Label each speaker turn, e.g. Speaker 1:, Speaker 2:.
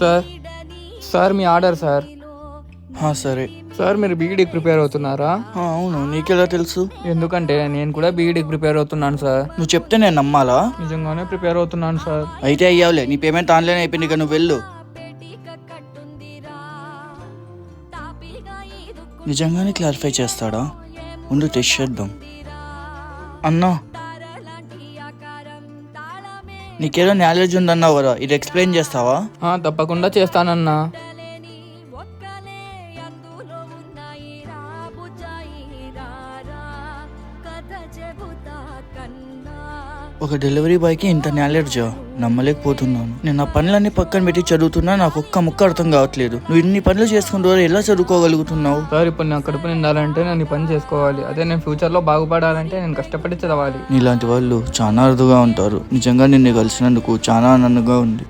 Speaker 1: Sir. Sir మీ order sir.
Speaker 2: సరే.
Speaker 1: Sir మీరు బీఈడీకి ప్రిపేర్ అవుతున్నారా?
Speaker 2: అవును. నీకెలా తెలుసు?
Speaker 1: ఎందుకంటే నేను కూడా బీఈడీకి ప్రిపేర్ అవుతున్నాను సార్.
Speaker 2: నువ్వు చెప్తే నేను నమ్మాలా?
Speaker 1: నిజంగానే ప్రిపేర్ అవుతున్నాను సార్.
Speaker 2: అయితే అయ్యావులే. నీ పేమెంట్ ఆన్లైన్ అయిపోయింది ఇక నువ్వు వెళ్ళు. నిజంగానే క్లారిఫై చేస్తాడా? ముందు టెస్ట్ చేద్దాం. అన్నా. నీకేదో నాలెడ్జ్ ఉందన్నావు కదా ఇది ఎక్స్ప్లెయిన్ చేస్తావా?
Speaker 1: ఆ, తప్పకుండా చేస్తానన్నా.
Speaker 2: ఒక డెలివరీ బాయ్కి ఇంత నాలెడ్జ్ నమ్మలేకపోతున్నాను. నేను నా పనులన్నీ పక్కన పెట్టి చదువుతున్నా నాకు ఒక్క ముక్క అర్థం కావట్లేదు. నువ్వు ఇన్ని పనులు చేసుకుంటూ ఎలా చదువుకోగలుగుతున్నావు?
Speaker 1: సార్ ఇప్పుడు నా కడుపు నిండాలంటే నేను ఈ పని చేసుకోవాలి. అదే నేను ఫ్యూచర్లో బాగుపడాలంటే నేను కష్టపడి చదవాలి.
Speaker 2: నీలాంటి వాళ్ళు చాలా అరుదుగా ఉంటారు. నిజంగా నిన్ను కలిసినందుకు చాలా ఆనందంగా ఉంది.